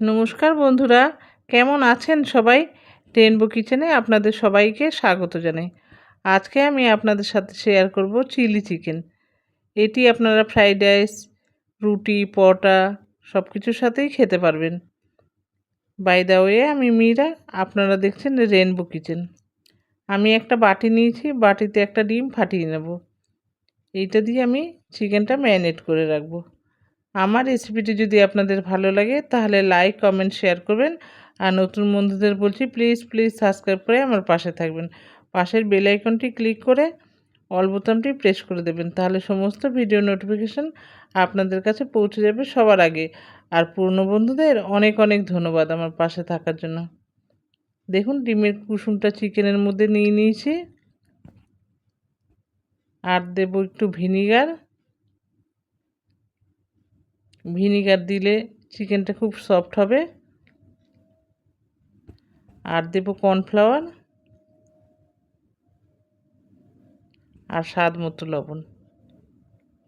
নমস্কার বন্ধুরা, কেমন আছেন সবাই? রেনবো কিচেনে আপনাদের সবাইকে স্বাগত জানাই। আজকে আমি আপনাদের সাথে শেয়ার করব চিলি চিকেন এটি আপনারা ফ্রাইড রাইস রুটি, পরোটা সব কিছুর সাথেই খেতে পারবেন। বাই দা ওয়ে আমি মীরা, আপনারা দেখছেন রেনবো কিচেন আমি একটা বাটি নিয়েছি, বাটিতে একটা ডিম ফাটিয়ে নেব। এইটা দিয়ে আমি চিকেনটা ম্যারিনেট করে রাখব। আমার রেসিপিটি যদি আপনাদের ভালো লাগে, তাহলে লাইক কমেন্ট শেয়ার করবেন। আর নতুন বন্ধুদের বলছি প্লিজ প্লিজ সাবস্ক্রাইব করে আমার পাশে থাকবেন। পাশের বেল আইকনটি ক্লিক করে অল বোতামটি প্রেস করে দেবেন। তাহলে সমস্ত ভিডিও নোটিফিকেশান আপনাদের কাছে পৌঁছে যাবে সবার আগে। আর পুরনো বন্ধুদের অনেক অনেক ধন্যবাদ আমার পাশে থাকার জন্য। দেখুন, ডিমের কুসুমটা চিকেনের মধ্যে নিয়ে নিয়েছি। আর দেবো একটু ভিনিগার। ভিনিগার দিলে চিকেনটা খুব সফট হবে। আর দেব কর্নফ্লাওয়ার আর স্বাদ মতো লবণ।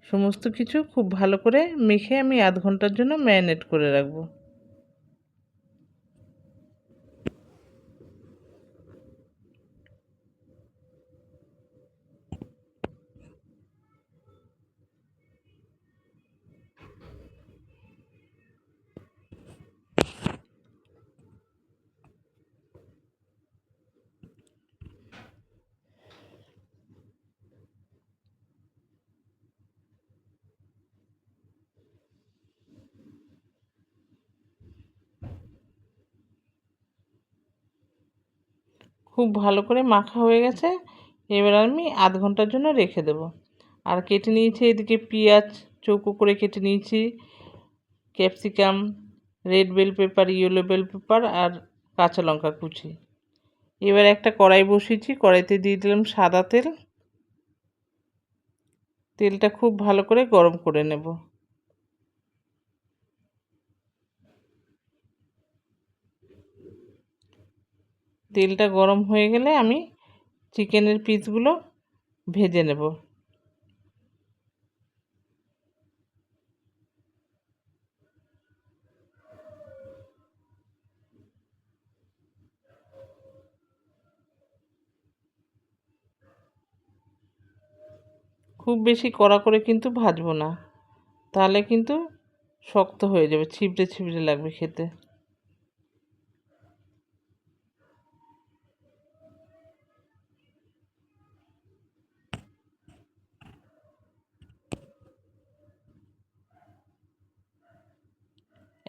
সমস্ত কিছু খুব ভালো করে মেখে আমি আধ ঘণ্টার জন্য ম্যারিনেট করে রাখব। খুব ভালো করে মাখা হয়ে গেছে। এবার আমি আধ ঘণ্টার জন্য রেখে দেব। আর কেটে নিয়েছি এদিকে পেঁয়াজ, চৌকো করে কেটে নিয়েছি। Capsicum, red bell pepper, yellow bell pepper আর কাঁচা লঙ্কা কুচি। এবার একটা কড়াই বসিয়েছি, কড়াইতে দিয়ে দিলাম সাদা তেল। তেলটা খুব ভালো করে গরম করে নেব। তেলটা গরম হয়ে গেলে আমি চিকেনের পিসগুলো ভেজে নেব। খুব বেশি কড়া করে কিন্তু ভাজবো না, তাহলে কিন্তু শক্ত হয়ে যাবে, ছিপড়ে ছিপড়ে লাগবে খেতে।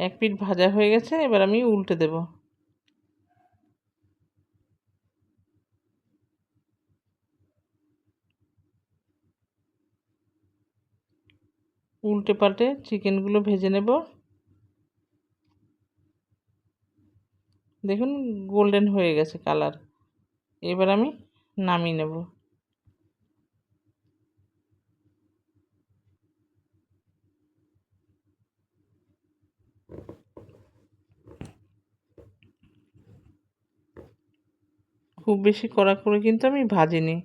এক পিঠ ভাজা হয়ে গেছে, এবার আমি উল্টে দেব। উল্টে পাল্টে চিকেনগুলো ভেজে নেব। দেখুন গোল্ডেন হয়ে গেছে কালার এবার আমি নামিয়ে নেব। খুব বেশি কড়া করে কিন্তু আমি ভাজিনি।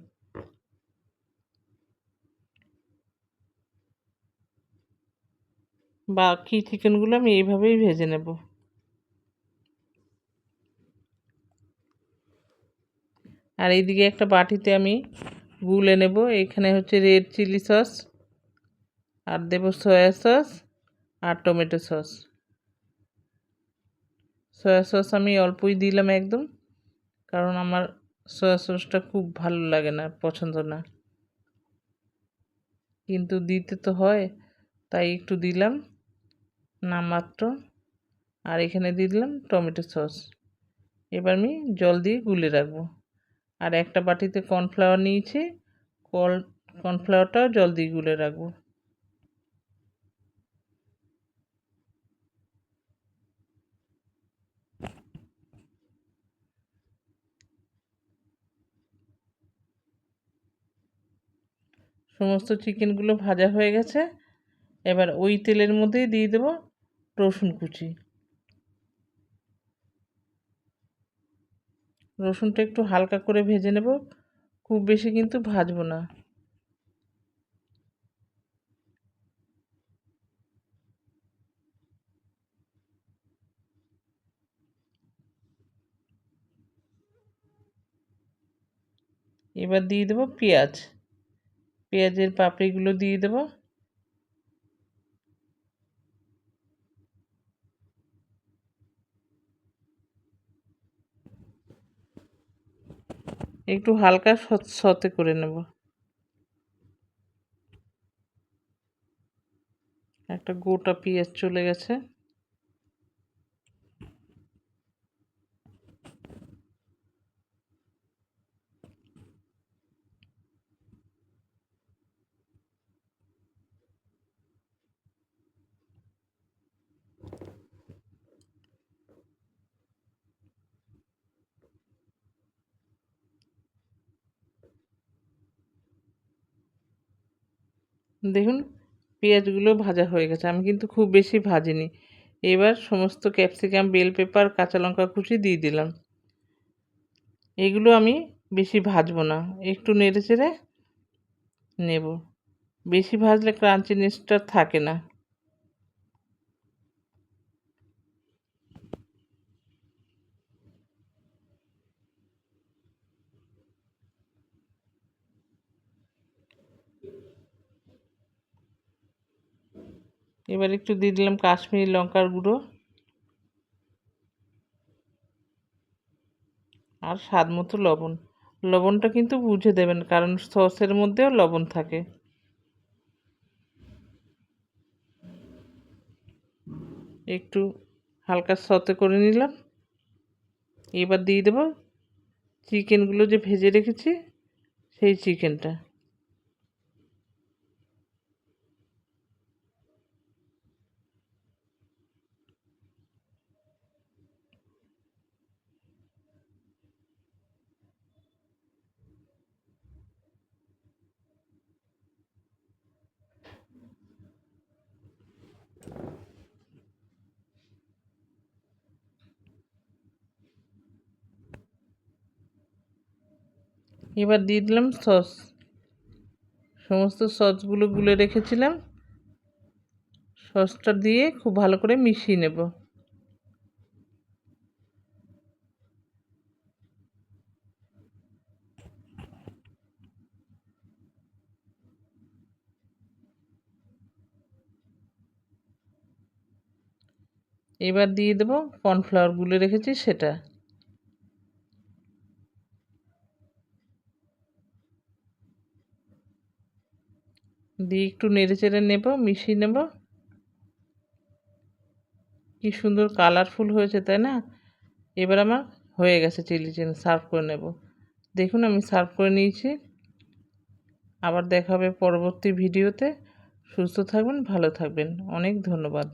বাকি চিকেনগুলো আমি এইভাবেই ভেজে নেব। আর এইদিকে একটা বাটিতে আমি গুলে নেব। এখানে হচ্ছে রেড চিলি সস আর দেব সয়া সস আর টমেটো সস সয়া সস আমি অল্পই দিলাম একদম। কারণ আমার সয়া সসটা খুব ভালো লাগে না, পছন্দ না। কিন্তু দিতে তো হয়, তাই একটু দিলাম নামাত্র আর এখানে দিয়ে দিলাম টমেটো সস এবার আমি জল দিয়ে গুলে রাখব। আর একটা বাটিতে কর্নফ্লাওয়ার নিয়েছি কল কর্নফ্লাওয়ারটাও জল দিয়ে গুলে রাখব। সমস্ত চিকেনগুলো ভাজা হয়ে গেছে। এবার ওই তেলের মধ্যেই দিয়ে দেবো রসুন কুচি। রসুনটা একটু হালকা করে ভেজে নেব। খুব বেশি কিন্তু ভাজবো না। এবার দিয়ে দেবো পেঁয়াজ। পেঁয়াজের পাপড়িগুলো দিয়ে দেবো। একটু হালকা সতে করে নেব। একটা গোটা পেঁয়াজ চলে গেছে। দেখুন, পেঁয়াজগুলো ভাজা হয়ে গেছে। আমি কিন্তু খুব বেশি ভাজিনি। এবার সমস্ত ক্যাপসিকাম, বেল পেপার, কাঁচা লঙ্কা কুচি দিয়ে দিলাম। এগুলো আমি বেশি ভাজবো না। একটু নেড়ে চেড়ে নেব। বেশি ভাজলে ক্রাঞ্চিনেসটা থাকে না। এবার একটু দিয়ে দিলাম কাশ্মীরি লঙ্কার গুঁড়ো। আর স্বাদ মতো লবণ। লবণটা কিন্তু বুঝে দেবেন, কারণ সসের মধ্যেও লবণ থাকে। একটু হালকা সতে করে নিলাম। এবার দিয়ে দেবো চিকেনগুলো যে ভেজে রেখেছি, সেই চিকেনটা। এবার দিয়ে দিলাম সস। সমস্ত সসগুলো গুলে রেখেছিলাম। সসটা দিয়ে খুব ভালো করে মিশিয়ে নেব। এবার দিয়ে দেবো কর্নফ্লাওয়ার গুলে রেখেছি সেটা। দিয়ে একটু নেড়ে চেড়ে নেব, মিশিয়ে নেব। কি সুন্দর কালারফুল হয়েছে, তাই না? এবার আমার হয়ে গেছে চিলি চিকেন সার্ভ করে নেব। দেখুন, আমি সার্ভ করে নিয়েছি। আবার দেখা হবে পরবর্তী ভিডিওতে সুস্থ থাকবেন, ভালো থাকবেন। অনেক ধন্যবাদ।